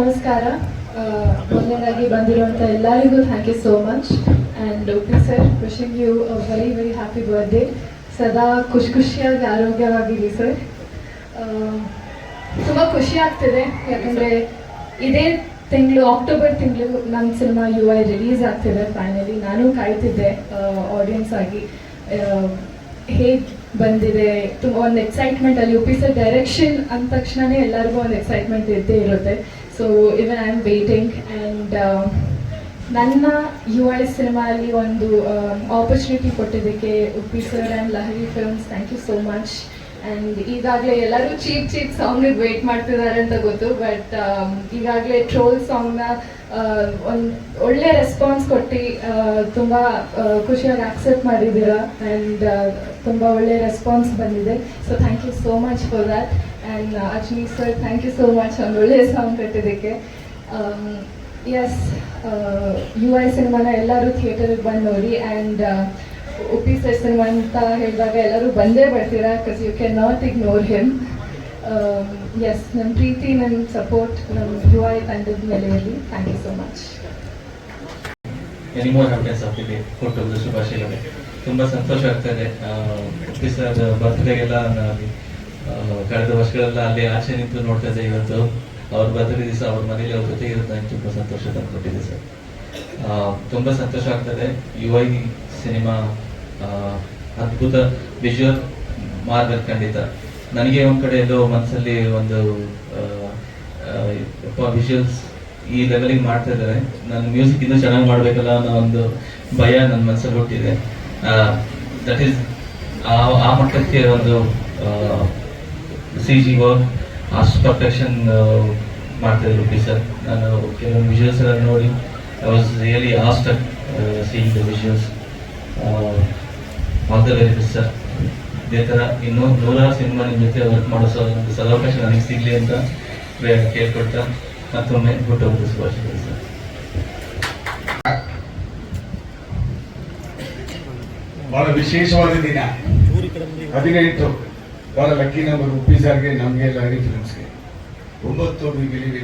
ನಮಸ್ಕಾರ. ಮೊದಲನೇದಾಗಿ ಬಂದಿರುವಂಥ ಎಲ್ಲರಿಗೂ thank you so much and okay sir wishing you very very happy birthday ಸದಾ ಖುಷಿ ಖುಷಿಯಾಗಿ ಆರೋಗ್ಯವಾಗಿರಿ ಸರ್ ತುಂಬ ಖುಷಿ ಆಗ್ತಿದೆ. ಯಾಕಂದರೆ ಇದೇ ತಿಂಗಳು ಅಕ್ಟೋಬರ್ ತಿಂಗಳು ನನ್ನ ಸಿನಿಮಾ ಯು ಐ ರಿಲೀಸ್ ಆಗ್ತಿದೆ ಫೈನಲಿ ನಾನು ಕಾಯ್ತಿದ್ದೆ ಆಡಿಯನ್ಸ್ ಆಗಿ. ಹೇಗೆ ಬಂದಿದೆ, ತುಂಬ ಒಂದು ಎಕ್ಸೈಟ್ಮೆಂಟ್ ಅಲ್ಲಿ ಯು ಪಿ ಸರ್ ಡೈರೆಕ್ಷನ್ ಅಂದ ತಕ್ಷಣನೇ ಎಲ್ಲರಿಗೂ ಒಂದು ಎಕ್ಸೈಟ್ಮೆಂಟ್ ಇದ್ದೇ ಇರುತ್ತೆ. So even I am waiting and ನನ್ನ ಯು ಆರ್ ಎಸ್ ಸಿನಿಮಾದಲ್ಲಿ ಒಂದು ಆಪರ್ಚುನಿಟಿ ಕೊಟ್ಟಿದ್ದಕ್ಕೆ Uppi sir and Lahari films thank you so much and ಈಗಾಗಲೇ ಎಲ್ಲರೂ ಚೀಪ್ ಚೀಪ್ ಸಾಂಗಿಗೆ ವೇಟ್ ಮಾಡ್ತಿದ್ದಾರೆ ಅಂತ ಗೊತ್ತು ಬಟ್ ಈಗಾಗಲೇ ಟ್ರೋಲ್ ಸಾಂಗ್ನ ಒಂದು ಒಳ್ಳೆ ರೆಸ್ಪಾನ್ಸ್ ಕೊಟ್ಟು ತುಂಬ ಖುಷಿಯಾಗಿ ಆಕ್ಸೆಪ್ಟ್ ಮಾಡಿದ್ದೀರಾ? ಆ್ಯಂಡ್ ತುಂಬ ಒಳ್ಳೆ ರೆಸ್ಪಾನ್ಸ್ ಬಂದಿದೆ. So thank you so much for that and Ajmi sir thank you so much ಒಂದು ಒಳ್ಳೆಯ ಸಾಂಗ್ ಕಟ್ಟಿದ್ದಕ್ಕೆ ಎಸ್ ಯು ಐ ಸಿನಿಮಾನ ಎಲ್ಲರೂ ಥಿಯೇಟರ್ಗೆ ಬಂದು ನೋಡಿ ಆ್ಯಂಡ್ ಉಪ್ಪಿ ಸರ್ ಸಿನಿಮಾ ಅಂತ ಹೇಳಿದಾಗ ಎಲ್ಲರೂ ಬಂದೇ ಬರ್ತೀರಾ? Because you can not ignore him yes ನನ್ನ ಪ್ರೀತಿ ನನ್ನ ಸಪೋರ್ಟ್ ನಮ್ಮ ಯು ಐ ತಂಡದ ನೆಲೆಯಲ್ಲಿ ಥ್ಯಾಂಕ್ ಯು ಸೋ ಮಚ್ ತುಂಬಾ ಸಂತೋಷ ಆಗ್ತದೆ ಸರ್ ಬರ್ತ್ಡೇಗೆಲ್ಲ ಕಳೆದ ವರ್ಷಗಳೆಲ್ಲ ಅಲ್ಲಿ ಆಚೆ ನಿಂತು ನೋಡ್ತಾ ಇದ್ದೆ ಇವತ್ತು. ಅವ್ರ ಬರ್ತ್ಡೇ ದಿವಸ ಅವ್ರ ಮನೇಲಿ ಅವ್ರ ಜೊತೆ ಇರುತ್ತೆ ತುಂಬ ಸಂತೋಷ ತಂದುಕೊಟ್ಟಿದೆ ಸರ್. ತುಂಬ ಸಂತೋಷ ಆಗ್ತದೆ. ಯು ಐ ಸಿನಿಮಾ ಅದ್ಭುತ ವಿಜುವಲ್ ಮಾರ್ಗದ ಖಂಡಿತ. ನನಗೆ ಒಂದ್ ಕಡೆ ಎಲ್ಲೋ ಮನಸ್ಸಲ್ಲಿ ಒಂದು ವಿಜುವಲ್ಸ್ ಈ ಲೆವೆಲಿಗೆ ಮಾಡ್ತಾ ಇದ್ದಾರೆ. ನಾನು ಮ್ಯೂಸಿಕ್ ಇನ್ನೂ ಚೆನ್ನಾಗಿ ಮಾಡಬೇಕಲ್ಲ ಅನ್ನೋ ಒಂದು ಭಯ ನನ್ನ ಮನಸ್ಸಲ್ಲಿ ಹುಟ್ಟಿದೆ. ದಟ್ ಈಸ್ ಆ ಮಟ್ಟಕ್ಕೆ ಒಂದು ಸಿ ಜಿ ವರ್ಕ್ ಅಷ್ಟು ಪರ್ಫೆಕ್ಷನ್ ಮಾಡ್ತಾ ಇದ್ರು ಸರ್ ನಾನು ಕೆಲವೊಂದು ವಿಜುವಲ್ಸ್ ಎಲ್ಲ ನೋಡಿ I was really lost seeing the visuals all the very sir ಇದೇ ಥರ ಇನ್ನೂ ನೂರಾರು ಸಿನಿಮಾ ನಿಮ್ಮ ಜೊತೆ ವರ್ಕ್ ಮಾಡೋ ಒಂದು ಸದಾವಕಾಶ ನನಗೆ ಸಿಗಲಿ ಅಂತ ಕೇಳ್ಕೊಡ್ತಾ ಮತ್ತೊಮ್ಮೆ ಮತ್ತೊಮ್ಮೆ ಹುಟ್ಟುಹಬ್ಬದ ಶುಭಾಶಯಗಳು ಸರ್ ಬಹಳ ವಿಶೇಷವಾದ ದಿನ. ಹದಿನೆಂಟು ಬಹಳ ಲಕ್ಕಿ ನಂಬರ್ ಉಪ್ಪಿ ಸಾರ್ಗೆ ನಮಗೆ ಲಹರಿ ಫಿಲ್ಮ್ಸ್ಗೆ ಒಂಬತ್ತು ಬಿಲಿವಿ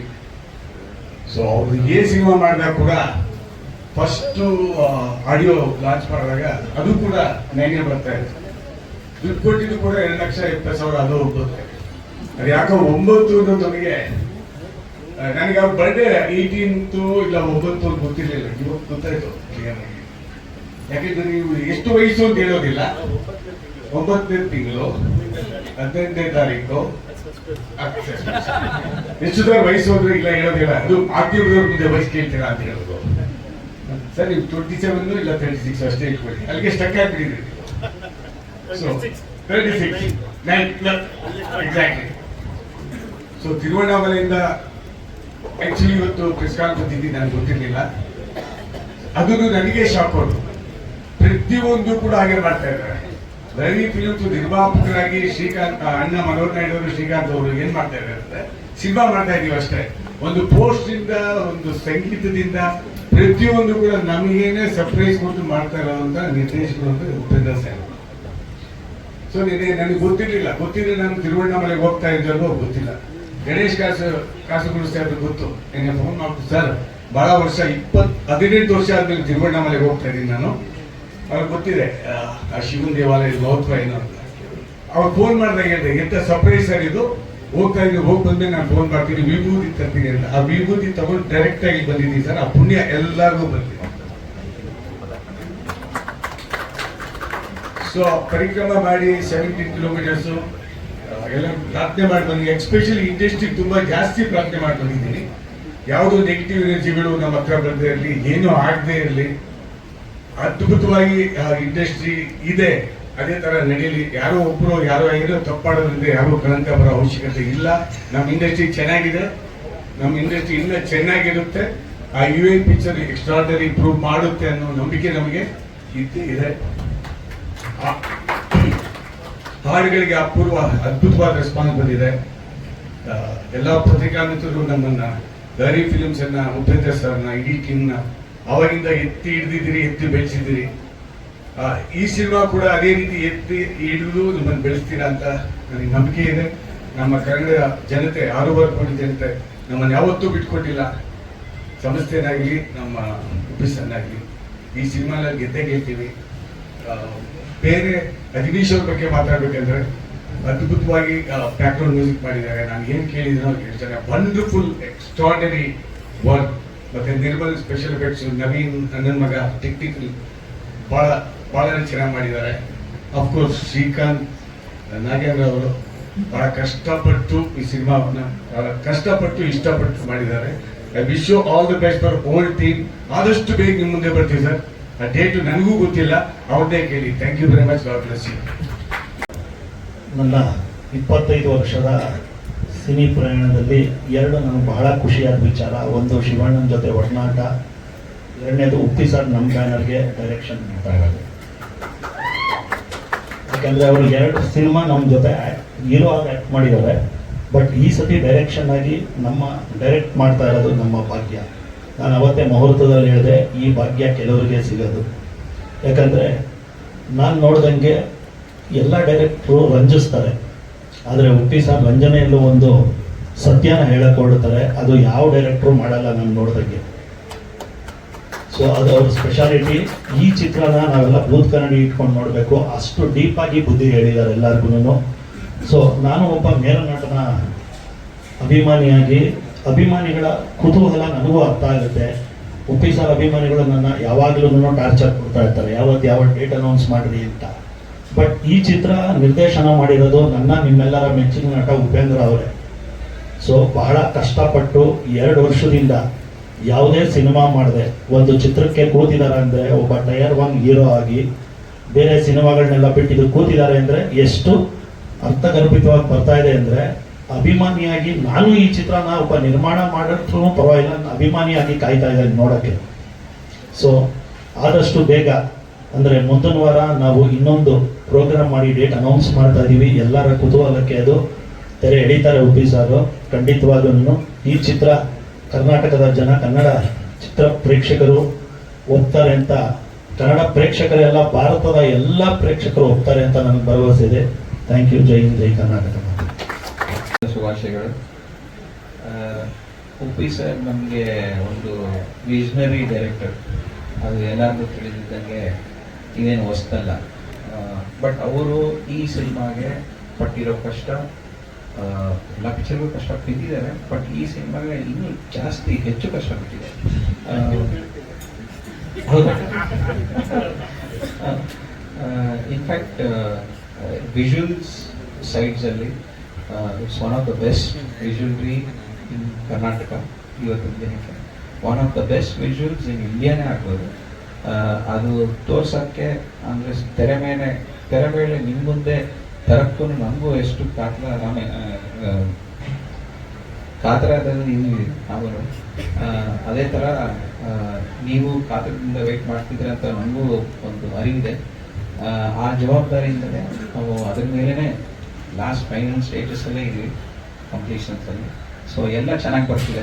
ಸೊ ಅವ್ರು ಏ ಸಿನಿಮಾ ಮಾಡಿದಾಗ ಕೂಡ ಫಸ್ಟ್ ಆಡಿಯೋ ಲಾಂಚ್ ಮಾಡಿದಾಗ ಅದು ಕೂಡ ನೈನೇ ಬರ್ತಾ ಇತ್ತು. ದುಡ್ಡು ಕೊಟ್ಟಿದ್ದು ಕೂಡ ಎರಡು ಲಕ್ಷ ಇಪ್ಪತ್ತು ಸಾವಿರ ಅದು ಹೋಗುತ್ತೆ ಅದು ಯಾಕೋ ಒಂಬತ್ತು ನನಗೆ ಆ, ನನಗೆ ಅವ್ರ ಬರ್ಡೇ ಏಯ್ಟೀನ್ತು ಇಲ್ಲ ಒಂಬತ್ತು ಅಂತ ಗೊತ್ತಿರಲಿಲ್ಲ. ಇವತ್ತು ಗೊತ್ತಾಯ್ತು. ಯಾಕೆಂದ್ರೆ ನೀವು ಎಷ್ಟು ವಯಸ್ಸು ಅಂತ ಹೇಳೋದಿಲ್ಲ. ಒಂಬತ್ತನೇ ತಿಂಗಳು, ಹದಿನೆಂಟನೇ ತಾರೀಕು ಎಷ್ಟು ಇಲ್ಲ ಹೇಳೋದಿಲ್ಲ, ಅದು ಮಾಧ್ಯಮದವ್ರ ಮುಂದೆ ವಯಸ್ಸು ಕೇಳ್ತೀರಾ ಅಂತ ಹೇಳೋದು. ಸರ್, ನೀವು ಟ್ವೆಂಟಿ ಸೆವೆನ್ ಇಲ್ಲ ತರ್ಟಿ ಸಿಕ್ಸ್ ಅಷ್ಟೇ ಇಟ್ಕೊಳ್ಳಿ. ಅಲ್ಲಿಗೆ stuck ಆಗ್ಬಿಟ್ಟಿದ್ರಿ so thirty six exactly so ತಿರುವಣ್ಣಾಮಲೆಯಿಂದ actually ಇವತ್ತು ಪ್ರೆಸ್ ಕಾನ್ಫರೆನ್ಸ್ ಇದ್ದೀನಿ ನನಗೆ ಗೊತ್ತಿರಲಿಲ್ಲ. ಅದನ್ನು ನನಗೆ ಶಾಕ್ ಅವರು ಪ್ರತಿಯೊಂದು ಕೂಡ ಹಾಗೆ ಮಾಡ್ತಾ ಇದ್ದಾರೆ. ರವಿ ಫಿಲ್ಮ್ಸ್ ನಿರ್ಮಾಪಕರಾಗಿ ಶ್ರೀಕಾಂತ್ ಅಣ್ಣ ಮನೋಹರ್ ನಾಯ್ಡು ಅವರು ಶ್ರೀಕಾಂತ್ ಅವರು ಏನ್ ಮಾಡ್ತಾ ಇದ್ದಾರೆ ಅಂದ್ರೆ ಸಿನಿಮಾ ಮಾಡ್ತಾ ಇದೀವಿ ಅಷ್ಟೇ. ಒಂದು ಪೋಸ್ಟ್ ಇಂದ, ಒಂದು ಸಂಗೀತದಿಂದ ಪ್ರತಿಯೊಂದು ಕೂಡ ನಮಗೇನೆ ಸರ್ಪ್ರೈಸ್ ಕೊಟ್ಟು ಮಾಡ್ತಾ ಇರೋದಂತ ನಿರ್ದೇಶಕರು ಅಂತ ಉಪೇಂದ್ರ ಸಾಹೇಬ್ ಸೊ ನಿನ್ನೆ ನನಗೆ ಗೊತ್ತಿರಲಿಲ್ಲ. ಗೊತ್ತಿದ್ರೆ ನಾನು ತಿರುವಣ್ಣಾಮಲೆಗೆ ಹೋಗ್ತಾ ಇದ್ದಲ್ಲೋ ಗೊತ್ತಿಲ್ಲ. ಗಣೇಶ್ ಕಾಸು ಕಾಸುಗುರು ಸಾಹೇಬ್ ಗೊತ್ತು. ನಿನ್ನೆ ಫೋನ್ ಮಾಡ್ತು ಸರ್ ಬಹಳ ವರ್ಷ ಇಪ್ಪತ್ ಹದಿನೆಂಟು ವರ್ಷ ಆದ್ಮೇಲೆ ತಿರುವಣ್ಣಾಮಲೆಗೆ ಹೋಗ್ತಾ ಇದ್ದೀನಿ ನಾನು. ಅವ್ರಿಗೆ ಗೊತ್ತಿದೆ ಆ, ಶಿವನ ಶಿವನ್ ದೇವಾಲಯದ ಮಹತ್ವ ಏನು ಅಂತ. ಅವ್ರು ಫೋನ್ ಮಾಡಿದಾಗ ಹೇಳಿದೆ ಎಂತ ಸರ್ಪ್ರೈಸ್ ಸರ್ ಇದು? ಹೋಗ್ತಾ ಇದ್ದೀವಿ ಹೋಗಿ ಬಂದ್ಮೇಲೆ ನಾನು ಫೋನ್ ಮಾಡ್ತೀನಿ ವಿಭೂತಿ ತರ್ತೀನಿ ಅಂತ. ಆ ವಿಭೂತಿ ತಗೊಂಡು ಡೈರೆಕ್ಟ್ ಆಗಿ ಬಂದಿದ್ದೀನಿ ಸರ್. ಆ ಪುಣ್ಯ ಎಲ್ಲರಿಗೂ ಬಂದಿದೆ. ಸೊ ಪರಿಕ್ರಮ ಮಾಡಿ ಸೆವೆಂಟೀನ್ ಕಿಲೋಮೀಟರ್ಸ್ ಎಲ್ಲ ಪ್ರಾರ್ಥನೆ ಮಾಡಿ ಬಂದಿದ್ದೀನಿ. ಎಕ್ಸ್ಪೆಷಲಿ ಇಂಡಸ್ಟ್ರಿ ತುಂಬಾ ಜಾಸ್ತಿ ಪ್ರಾರ್ಥನೆ ಮಾಡಿ ಬಂದಿದ್ದೀನಿ. ಯಾವುದೋ ನೆಗೆಟಿವ್ ಎನರ್ಜಿಗಳು ನಮ್ಮ ಹತ್ರ ಬರದೇ ಇರಲಿ ಏನೂ ಆಗದೇ ಇರಲಿ. ಅದ್ಭುತವಾಗಿ ಇಂಡಸ್ಟ್ರಿ ಇದೆ. ಅದೇ ತರ ನಡೆಯಲಿ ಯಾರೋ ಒಬ್ರು, ಯಾರೋ ಆಗಿರೋ ತಪ್ಪಾಡೋದ್ರಿಂದ ಯಾರೋ ಕಳಂಕ ಬರೋ ಅವಶ್ಯಕತೆ ಇಲ್ಲ. ನಮ್ಮ ಇಂಡಸ್ಟ್ರಿ ಚೆನ್ನಾಗಿದೆ. ನಮ್ಮ ಇಂಡಸ್ಟ್ರಿ ಇನ್ನೂ ಚೆನ್ನಾಗಿರುತ್ತೆ. ಆ U A picture extraordinary improve ಮಾಡುತ್ತೆ ಅನ್ನೋ ನಂಬಿಕೆ ನಮಗೆ ಇದ್ದೇ ಇದೆ. ಹಾಡುಗಳಿಗೆ ಅಪೂರ್ವ, ಅದ್ಭುತವಾದ ರೆಸ್ಪಾನ್ಸ್ ಬಂದಿದೆ. ಎಲ್ಲ ಎಲ್ಲಾ ಪತ್ರಿಕಾ ಮಿತ್ರರು ನಮ್ಮನ್ನ ಗರಿ ಫಿಲಿಮ್ಸ್ ಅನ್ನ ಉಪೇಂದ್ರ ಸರ್ನ ಇಡೀ ಟೀಮ್ನ ಅವಾಗಿಂದ ಎತ್ತಿ ಹಿಡಿದಿದ್ದೀರಿ, ಎತ್ತಿ ಬೆಳೆಸಿದ್ದೀರಿ. ಈ ಸಿನಿಮಾ ಕೂಡ ಅದೇ ರೀತಿ ಎತ್ತಿ ಹಿಡಿದು ನಿಮ್ಮನ್ನು ಬೆಳೆಸ್ತೀರಾ ಅಂತ ನನಗೆ ನಂಬಿಕೆ ಇದೆ. ನಮ್ಮ ಕನ್ನಡ ಜನತೆ, ಆರೂವರೆ ಕೋಟಿ ಜನತೆ ನಮ್ಮನ್ನು ಯಾವತ್ತೂ ಬಿಟ್ಕೊಟ್ಟಿಲ್ಲ. ಸಂಸ್ಥೆನಾಗಲಿ ನಮ್ಮ ಆಫೀಸನ್ನಾಗಲಿ ಈ ಸಿನಿಮಾನಲ್ಲಿ ಗೆದ್ದೇ ಗೆಲ್ತೀವಿ. ಬೇರೆ ಅಜನೀಶ್ ಅವ್ರ ಬಗ್ಗೆ ಮಾತಾಡ್ಬೇಕಂದ್ರೆ ಅದ್ಭುತವಾಗಿ ಬ್ಯಾಕ್ಗ್ರೌಂಡ್ ಮ್ಯೂಸಿಕ್ ಮಾಡಿದ್ದಾರೆ ನಾನು ಏನು ಕೇಳಿದ್ರು ಹೇಳ್ತಾರೆ ವಂಡರ್ಫುಲ್ ಎಕ್ಸ್ಟ್ರಾಡನರಿ ವರ್ಕ್ ಮತ್ತೆ ನಿರ್ಮಲ್ ಸ್ಪೆಷಲ್ ಎಫೆಕ್ಟ್ಸ್ ನವೀನ್ ನನ್ನ ಮಗ ಟೆಕ್ನಿಕಲ್ ಭಾಳ ಭಾಳ ಚೆನ್ನಾಗಿ ಮಾಡಿದ್ದಾರೆ. ಅಫ್ಕೋರ್ಸ್ ಶ್ರೀಕಾಂತ್, ನಾಗೇಂದ್ರ ಅವರು ಬಹಳ ಕಷ್ಟಪಟ್ಟು ಈ ಸಿನಿಮಾವನ್ನ, ಭಾಳ ಕಷ್ಟಪಟ್ಟು ಇಷ್ಟಪಟ್ಟು ಮಾಡಿದ್ದಾರೆ. I wish you all the best for all team ಆದಷ್ಟು ಬೇಗ ನಿಮ್ಮ ಮುಂದೆ ಬರ್ತೀವಿ ಸರ್. ಆ ಡೇಟು ನನಗೂ ಗೊತ್ತಿಲ್ಲ. ಅವ್ರನ್ನೇ ಕೇಳಿ. Thank you very much God bless you ನನ್ನ ಇಪ್ಪತ್ತೈದು ವರ್ಷದ ಸಿನಿ ಪ್ರಯಾಣದಲ್ಲಿ ಎರಡು ನನಗೆ ಬಹಳ ಖುಷಿಯಾದ ವಿಚಾರ. ಒಂದು ಶಿವಣ್ಣನ ಜೊತೆ ಒಡನಾಟ, ಎರಡನೇದು ಉಪ್ಪಿ ಸರ್ ನಮ್ಮ ಬ್ಯಾನರ್ಗೆ ಡೈರೆಕ್ಷನ್ ಇರೋದು. ಯಾಕಂದರೆ ಅವರು ಎರಡು ಸಿನಿಮಾ ನಮ್ಮ ಜೊತೆ ಹೀರೋ ಆಗಿ ಆ್ಯಕ್ಟ್ ಮಾಡಿದ್ದಾರೆ. ಬಟ್ ಈ ಸತಿ ಡೈರೆಕ್ಷನ್ ಆಗಿ ನಮ್ಮ ಡೈರೆಕ್ಟ್ ಮಾಡ್ತಾ ಇರೋದು ನಮ್ಮ ಭಾಗ್ಯ. ನಾನು ಅವತ್ತೇ ಮುಹೂರ್ತದಲ್ಲಿ ಹೇಳಿದೆ, ಈ ಭಾಗ್ಯ ಕೆಲವರಿಗೆ ಸಿಗೋದು. ಯಾಕಂದರೆ ನಾನು ನೋಡ್ದಂಗೆ ಎಲ್ಲ ಡೈರೆಕ್ಟ್ರು ರಂಜಿಸ್ತಾರೆ. ಆದರೆ ಹುಟ್ಟಿ ಸರ್ ರಂಜನೆಯಲ್ಲೂ ಒಂದು ಸತ್ಯನ ಹೇಳಕ್ ಹೊರಡ್ತಾರೆ. ಅದು ಯಾವ ಡೈರೆಕ್ಟ್ರು ಮಾಡಲ್ಲ ನಾನು ನೋಡ್ದಂಗೆ. ಸೊ ಅದು ಅವ್ರ ಸ್ಪೆಷಾಲಿಟಿ ಈ ಚಿತ್ರನ ನಾವೆಲ್ಲ ಬೂತ್ ಕನ್ನಡಿ ಇಟ್ಕೊಂಡು ನೋಡಬೇಕು. ಅಷ್ಟು ಡೀಪ್ ಆಗಿ ಬುದ್ಧಿ ಹೇಳಿದ್ದಾರೆ ಎಲ್ಲರಿಗೂ ಸೊ ನಾನು ಒಬ್ಬ ಮೇಲನಟನ ಅಭಿಮಾನಿಯಾಗಿ, ಅಭಿಮಾನಿಗಳ ಕುತೂಹಲ ನನಗೂ ಅರ್ಥ ಆಗುತ್ತೆ. ಉಪ್ಪಿ ಸರ್ ಅಭಿಮಾನಿಗಳು ನನ್ನ ಯಾವಾಗಲೂ ಟಾರ್ಚರ್ ಕೊಡ್ತಾ ಇರ್ತಾರೆ. ಯಾವತ್ತು ಯಾವ ಡೇಟ್ ಅನೌನ್ಸ್ ಮಾಡಿರಿ ಅಂತ. ಬಟ್ ಈ ಚಿತ್ರ ನಿರ್ದೇಶನ ಮಾಡಿರೋದು ನನ್ನ, ನಿಮ್ಮೆಲ್ಲರ ಮೆಚ್ಚಿನ ನಟ ಉಪೇಂದ್ರ ಅವರೇ. ಸೊ ಬಹಳ ಕಷ್ಟಪಟ್ಟು ಎರಡು ವರ್ಷದಿಂದ ಯಾವುದೇ ಸಿನಿಮಾ ಮಾಡದೆ ಒಂದು ಚಿತ್ರಕ್ಕೆ ಕೂತಿದ್ದಾರೆ ಅಂದರೆ ಒಬ್ಬ ಟಯರ್ ಒನ್ ಹೀರೋ ಆಗಿ ಬೇರೆ ಸಿನಿಮಾಗಳನ್ನೆಲ್ಲ ಬಿಟ್ಟಿದ್ದು ಕೂತಿದ್ದಾರೆ ಅಂದರೆ ಎಷ್ಟು ಅರ್ಥಗರ್ಭಿತವಾಗಿ ಬರ್ತಾ ಇದೆ ಅಂದರೆ ಅಭಿಮಾನಿಯಾಗಿ ನಾನು ಈ ಚಿತ್ರನ ಒಬ್ಬ ನಿರ್ಮಾಣ ಮಾಡಿದ್ರು ಪರವಾಗಿಲ್ಲ ಅಭಿಮಾನಿಯಾಗಿ ಕಾಯ್ತಾ ಇದ್ದೇನೆ ನೋಡೋಕ್ಕೆ. ಸೊ ಆದಷ್ಟು ಬೇಗ ಅಂದರೆ ಮುಂದಿನ ವಾರ ನಾವು ಇನ್ನೊಂದು ಪ್ರೋಗ್ರಾಮ್ ಮಾಡಿ ಡೇಟ್ ಅನೌನ್ಸ್ ಮಾಡ್ತಾ ಇದ್ದೀವಿ ಎಲ್ಲರ ಕುತೂಹಲಕ್ಕೆ ಅದು ತೆರೆ ಎಳಿತಾರೆ ಉಪ್ಪಿ ಸಾರು. ಖಂಡಿತವಾಗೂ ಈ ಚಿತ್ರ ಕರ್ನಾಟಕದ ಜನ, ಕನ್ನಡ ಚಿತ್ರ ಪ್ರೇಕ್ಷಕರು ಒಪ್ತಾರೆ ಅಂತ, ಕನ್ನಡ ಪ್ರೇಕ್ಷಕರೆಲ್ಲ ಭಾರತದ ಎಲ್ಲ ಪ್ರೇಕ್ಷಕರು ಒಪ್ತಾರೆ ಅಂತ ನನಗೆ ಭರವಸೆ ಇದೆ. Thank you Jai Hind, Jai Karnataka. ಶುಭಾಶಯಗಳು. ಉಪಿ ಉಪ್ಪಿ ಸರ್ ನಮಗೆ ಒಂದು ವಿಷನರಿ ಡೈರೆಕ್ಟರ್ ಅದು ಎಲ್ಲರಿಗೂ ತಿಳಿದಿದ್ದಂಗೆ ಇದೇನು ಹೊಸ್ತಲ್ಲ ಬಟ್ ಅವರು ಈ ಸಿನಿಮಾಗೆ ಪಟ್ಟಿರೋ ಕಷ್ಟ ಎಲ್ಲ ಕಷ್ಟ ಬಿದ್ದಿದ್ದಾರೆ ಬಟ್ ಈ ಸಿನಿಮಾಗೆ ಇನ್ನೂ ಜಾಸ್ತಿ ಹೆಚ್ಚು ಕಷ್ಟ ಬಿಟ್ಟಿದ್ದಾರೆ in fact visuals ಸೈಡ್ಸಲ್ಲಿ it's one of the best visually in Karnataka ಇವತ್ತಿನ ದಿನಕ್ಕೆ. One of the best visuals in ಇಂಡಿಯಾನೇ ಆಗ್ಬೋದು. ಅದು ತೋರ್ಸೋಕ್ಕೆ ಅಂದರೆ ತೆರೆ ಮೇಲೆ ತೆರೆ ಮೇಲೆ ನಿಮ್ಮ ಮುಂದೆ ತರಕ್ಕೂ ನಮಗೂ ಎಷ್ಟು ಕಾತರ ರಾಮೆ ಕಾತರದಲ್ಲಿ ನೀವು ನಾವು ಅದೇ ಥರ ನೀವು ಕಾತರದಿಂದ ವೇಟ್ ಮಾಡ್ತಿದ್ರೆ ಅಂತ ನಮಗೂ ಒಂದು ಅರಿವಿದೆ. ಆ, ಜವಾಬ್ದಾರಿಯಿಂದಲೇ ನಾವು ಅದ್ರ ಮೇಲೇ ಲಾಸ್ಟ್ ಫೈನಲ್ ಸ್ಟೇಟಸಲ್ಲೇ ಇದ್ದೀವಿ ಕಂಪ್ಲೀಷನ್ಸಲ್ಲಿ ಸೊ ಎಲ್ಲ ಚೆನ್ನಾಗಿ ಬರ್ತಿದೆ.